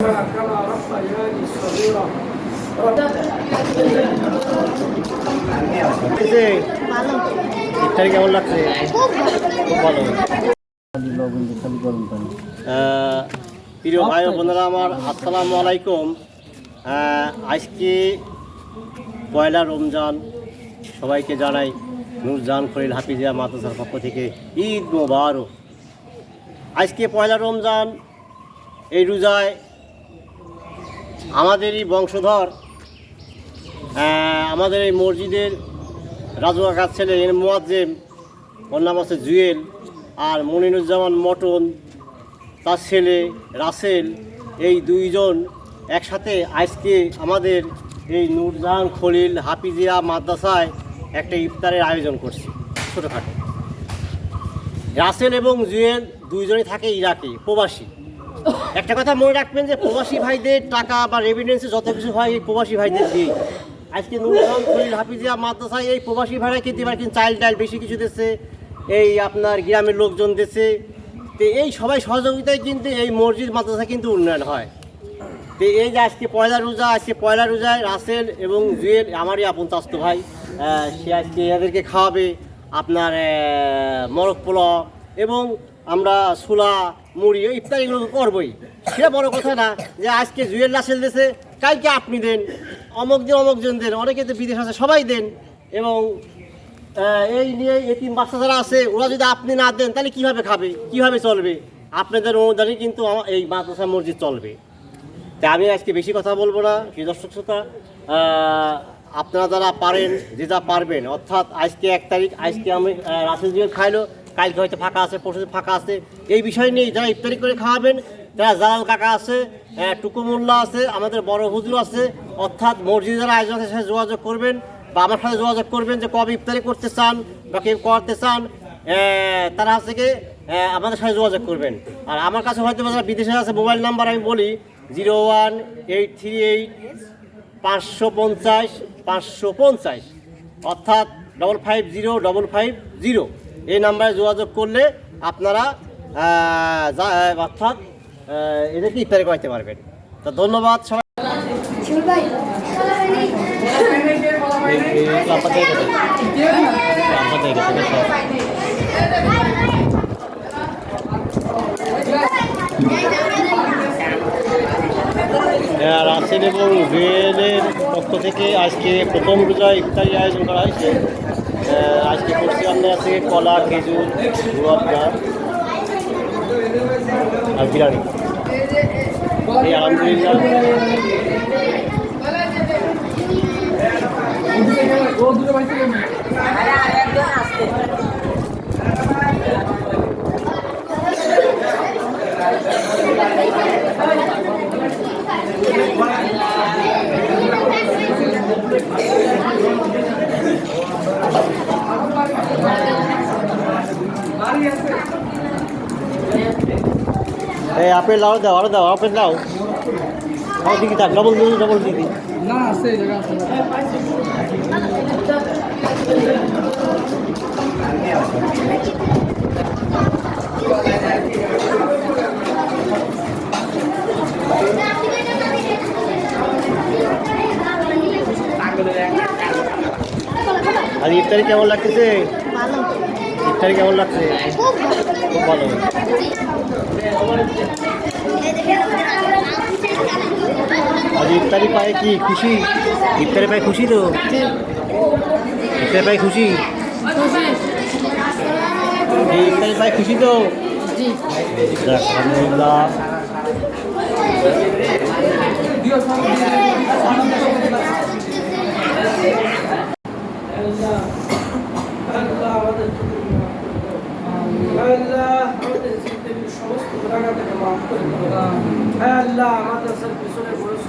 كما ربياني صغيرا লাগছে ভালো ইফতারি কেমন লাগছে খুব ভালো খুব ভালো খালি লবণ দিয়ে খালি গরম পানি আহ, প্রিয় ভাই ও বোনেরা আমার আসসালামু আলাইকুম আহ, আজকে পয়লা রমজান সবাইকে জানাই নুরজান খলিল হাফিজিয়া মাদ্রাসার পক্ষ থেকে ঈদ মোবারক আজকে পয়লা রমজান এই রোজায় আমাদেরই বংশধর আমাদের এই মসজিদের রাজু কাকার ছেলে, এর মোয়াজ্জেম, ওর নাম আছে জুয়েল, আর মনিরুজ্জামান মটন, তার ছেলে রাসেল, এই দুইজন একসাথে আজকে আমাদের এই নূরজাহান খলিল হাফিজিয়া মাদ্রাসায় একটা ইফতারের আয়োজন করছি, ছোটোখাটো। রাসেল এবং জুয়েল দুইজনই থাকে ইরাকে, প্রবাসী। একটা কথা মনে রাখবেন যে প্রবাসী ভাইদের টাকা বা রেভিডেন্সে যত কিছু হয়, এই প্রবাসী ভাইদের দিয়ে আজকে নুরজাহান খলিল হাফিজিয়া মাদ্রাসায় এই প্রবাসী ভাইরা কিন্তু এবার কিন্তু চাইল্ড টাইল বেশি কিছু দিচ্ছে, এই আপনার গ্রামের লোকজন দিচ্ছে। তো এই সবাই সহযোগিতায় কিন্তু এই মসজিদ, মাদ্রাসা কিন্তু উন্নয়ন হয়। তো এই যে আজকে পয়লা রোজা, আজকে পয়লা রোজায় রাসেল এবং জুয়েল, আমারই আপন চাস্ত ভাই সে আজকে এদেরকে খাওয়াবে। আপনার মরক পোলাও এবং আমরা ছোলা মুড়ি ইফতার এগুলো করবোই। সেটা বড় কথা না যে আজকে জুয়েল রাসেল দেশে কালকে আপনি দেন, অমক দিন অমক জন দেন, অনেকে তো বিদেশ আছে, সবাই দেন। এবং এই নিয়ে এতিম বাচ্চা যারা আছে, ওরা যদি আপনি না দেন, তাহলে কীভাবে খাবে? কীভাবে চলবে? আপনাদের অনুদানে কিন্তু এই মাদ্রাসা মসজিদ চলবে। তাই আমি আজকে বেশি কথা বলব না সেই দর্শক শ্রোতা। আপনারা যারা পারেন, যে যা পারবেন, অর্থাৎ আজকে এক তারিখ, আজকে আমি রাসেল জিও খাইলো। কালকে হয়তো ফাঁকা আছে, পরশু ফাঁকা আছে। এই বিষয় নিয়ে যারা ইফতারি করে খাওয়াবেন, যারা জালাল কাকা আছে টুকু মোল্লা আছে, আমাদের বড় হুজুর আছে, অর্থাৎ মসজিদের যারা আয়োজন আছে সাথে যোগাযোগ করবেন বা আমার সাথে যোগাযোগ করবেন যে কবে ইফতারি করতে চান বা কেউ করতে চান তারা হচ্ছে কি আমাদের সাথে যোগাযোগ করবেন। আর আমার কাছে হয়তো যারা বিদেশে আছে, মোবাইল নাম্বার আমি বলি, zero one eight three eight পাঁচশো পঞ্চাশ পাঁচশো পঞ্চাশ, অর্থাৎ double five zero double five zero এই নাম্বারে যোগাযোগ করলে আপনারা অর্থাৎ এদেরকে ইফতারি করতে পারবেন তো ধন্যবাদ সবাই? হ্যাঁ, রাসেল এবং জুয়েলের পক্ষ থেকে আজকে প্রথম রোজা ইফতারি আয়োজন করা হয়েছে আছে কলা খেজুর গুয়াবদা আর বিরিয়ানি। এই আলহামদুলিল্লাহ। এই আপেল দাও দাও আরও দাও আপেল দাও। আমার দিকে থাক ডবল দিদি ডবল দিদি না আছে জায়গা আছে। আর ইফতারি কেমন লাগতেছে? ইফতারি কেমন লাগছে? খুব ভালো খুব ভালো আজ ইফতারি পায়ে কি খুশি? ইফতারি পায়ে খুশি তো? ইফতারি পায়ে খুশি? ইফতারি পায়ে খুশি তো? আলহামদুলিল্লাহ আল্লাহ আমাদের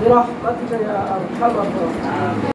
对吧？那就这样，看吧，哥